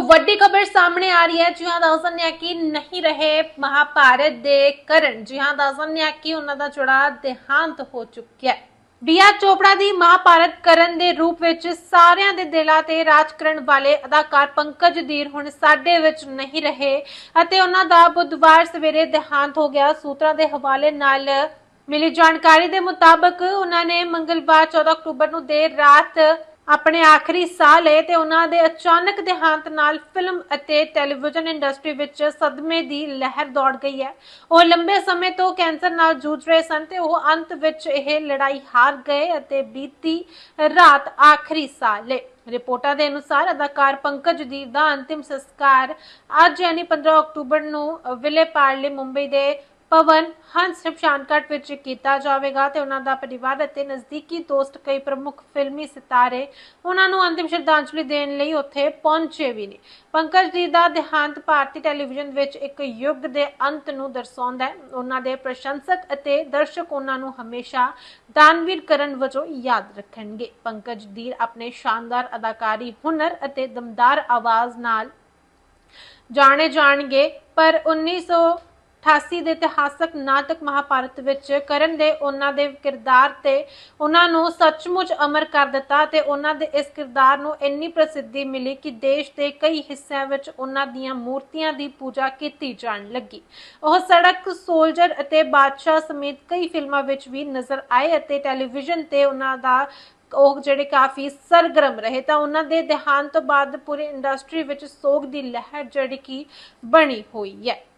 ਵੱਡੀ ਖਬਰ ਸਾਹਮਣੇ ਆ ਰਹੀ ਹੈ ਜੀ ਹਾਂ ਦੱਸਣ ਹੈ ਕਿ ਨਹੀਂ ਰਹੇ ਮਹਾਭਾਰਤ ਦੇ ਕਰਨ। ਜੀ ਹਾਂ ਦੱਸਣ ਹੈ ਕਿ ਉਹਨਾਂ ਦਾ ਜਿਹੜਾ ਦੇਹਾਂਤ ਹੋ ਚੁੱਕਿਆ ਹੈ। ਬੀਆ ਚੋਪੜਾ ਦੀ ਮਹਾਭਾਰਤ ਕਰਨ ਦੇ ਰੂਪ ਵਿੱਚ ਸਾਰਿਆਂ ਦੇ ਦਿਲਾਂ ਤੇ ਰਾਜ ਕਰਨ ਵਾਲੇ ਅਦਾਕਾਰ ਪੰਕਜ ਧੀਰ ਹੁਣ ਸਾਡੇ ਵਿੱਚ ਨਹੀਂ ਰਹੇ ਅਤੇ ਉਹਨਾਂ ਦਾ ਬੁੱਧਵਾਰ ਸਵੇਰੇ ਦੇਹਾਂਤ ਹੋ ਗਿਆ। ਸੂਤਰਾਂ ਦੇ ਹਵਾਲੇ ਨਾਲ ਮਿਲੀ ਜਾਣਕਾਰੀ ਦੇ ਮੁਤਾਬਕ ਉਹਨਾਂ ਨੇ ਮੰਗਲਵਾਰ 14 ਅਕਤੂਬਰ ਨੂੰ ਦੇਰ ਰਾਤ ਆਪਣੇ ਆਖਰੀ ਸਾਹ ਲਏ ਤੇ ਉਹਨਾਂ ਦੇ ਅਚਾਨਕ ਦੇਹਾਂਤ ਨਾਲ ਫਿਲਮ ਅਤੇ ਟੈਲੀਵਿਜ਼ਨ ਇੰਡਸਟਰੀ ਵਿੱਚ ਸਦਮੇ ਦੀ ਲਹਿਰ ਦੌੜ ਗਈ ਹੈ। ਉਹ ਲੰਬੇ ਸਮੇਂ ਤੋਂ ਕੈਂਸਰ ਨਾਲ ਜੂਝ ਰਹੇ ਸਨ ਤੇ ਉਹ ਅੰਤ ਵਿੱਚ ਇਹ ਲੜਾਈ ਹਾਰ ਗਏ ਅਤੇ ਬੀਤੀ ਰਾਤ ਆਖਰੀ ਸਾਹ ਲਏ। ਰਿਪੋਰਟਾਂ ਦੇ ਅਨੁਸਾਰ ਅਦਾਕਾਰ ਪੰਕਜ ਦੀਪ ਦਾ ਅੰਤਿਮ ਸੰਸਕਾਰ ਅੱਜ ਯਾਨੀ 15 ਅਕਤੂਬਰ ਨੂੰ ਵਿਲੇ ਪਾਰਲੇ ਮੁੰਬਈ ਦੇ ਪਵਨ, ਹੰਸ ਸ਼ਮਸ਼ਾਨ ਵਿੱਚ ਕੀਤਾ ਜਾਵੇਗਾ ਤੇ ਉਹਨਾਂ ਦਾ ਪਰਿਵਾਰ ਅਤੇ ਨਜ਼ਦੀਕੀ ਦੋਸਤ, ਕਈ ਪ੍ਰਮੁੱਖ ਫਿਲਮੀ ਸਿਤਾਰੇ ਉਹਨਾਂ ਨੂੰ ਅੰਤਿਮ ਸ਼ਰਧਾਂਜਲੀ ਦੇਣ ਲਈ ਉੱਥੇ ਪਹੁੰਚੇ ਵੀ ਨੇ। ਪੰਕਜ ਜੀ ਦਾ ਦੇਹਾਂਤ ਭਾਰਤੀ ਟੈਲੀਵਿਜ਼ਨ ਵਿੱਚ ਇੱਕ ਯੁੱਗ ਦੇ ਅੰਤ ਨੂੰ ਦਰਸਾਉਂਦਾ ਹੈ। ਉਹਨਾਂ ਦੇ ਪ੍ਰਸ਼ੰਸਕ ਅਤੇ ਦਰਸ਼ਕ ਉਹਨਾਂ ਨੂੰ ਹਮੇਸ਼ਾ ਦਾਨਵੀਰ ਕਰਨ ਵਜੋਂ ਯਾਦ ਰੱਖਣਗੇ। ਪੰਕਜ ਦੀਰ ਆਪਣੇ ਸ਼ਾਨਦਾਰ ਅਦਾਕਾਰੀ ਹੁਨਰ ਅਤੇ ਦਮਦਾਰ ਆਵਾਜ਼ ਨਾਲ ਜਾਣੇ ਜਾਣਗੇ, ਪਰ 1988 ਦੇ ਇਤਿਹਾਸਕ ਨਾਟਕ ਮਹਾਭਾਰਤ ਵਿੱਚ ਕਰਨ ਦੇ ਉਹਨਾਂ ਦੇ ਕਿਰਦਾਰ ਤੇ ਉਹਨਾਂ ਨੂੰ ਸੱਚਮੁੱਚ ਅਮਰ ਕਰ ਦਿੱਤਾ ਤੇ ਉਹਨਾਂ ਦੇ ਇਸ ਕਿਰਦਾਰ ਨੂੰ ਇੰਨੀ ਪ੍ਰਸਿੱਧੀ ਮਿਲੀ ਕਿ ਦੇਸ਼ ਦੇ ਕਈ ਹਿੱਸਿਆਂ ਵਿੱਚ ਉਹਨਾਂ ਦੀਆਂ ਮੂਰਤੀਆਂ ਦੀ ਪੂਜਾ ਕੀਤੀ ਜਾਣ ਲੱਗੀ। ਉਹ ਸੜਕ, ਸੋਲਜਰ ਅਤੇ ਬਾਦਸ਼ਾਹ ਸਮੇਤ ਕਈ ਫਿਲਮਾਂ ਵਿੱਚ ਵੀ ਨਜ਼ਰ ਆਏ ਅਤੇ ਟੈਲੀਵਿਜ਼ਨ ਤੇ ਉਹਨਾਂ ਦਾ ਉਹ ਜਿਹੜੇ ਕਾਫੀ ਸਰਗਰਮ ਰਹੇ ਤਾਂ ਉਹਨਾਂ ਦੇ ਦੇਹਾਂਤ ਤੋਂ ਬਾਅਦ ਪੂਰੀ ਇੰਡਸਟਰੀ ਵਿੱਚ ਸੋਗ ਦੀ ਲਹਿਰ ਜਿਹੜੀ ਕਿ ਬਣੀ ਹੋਈ ਹੈ।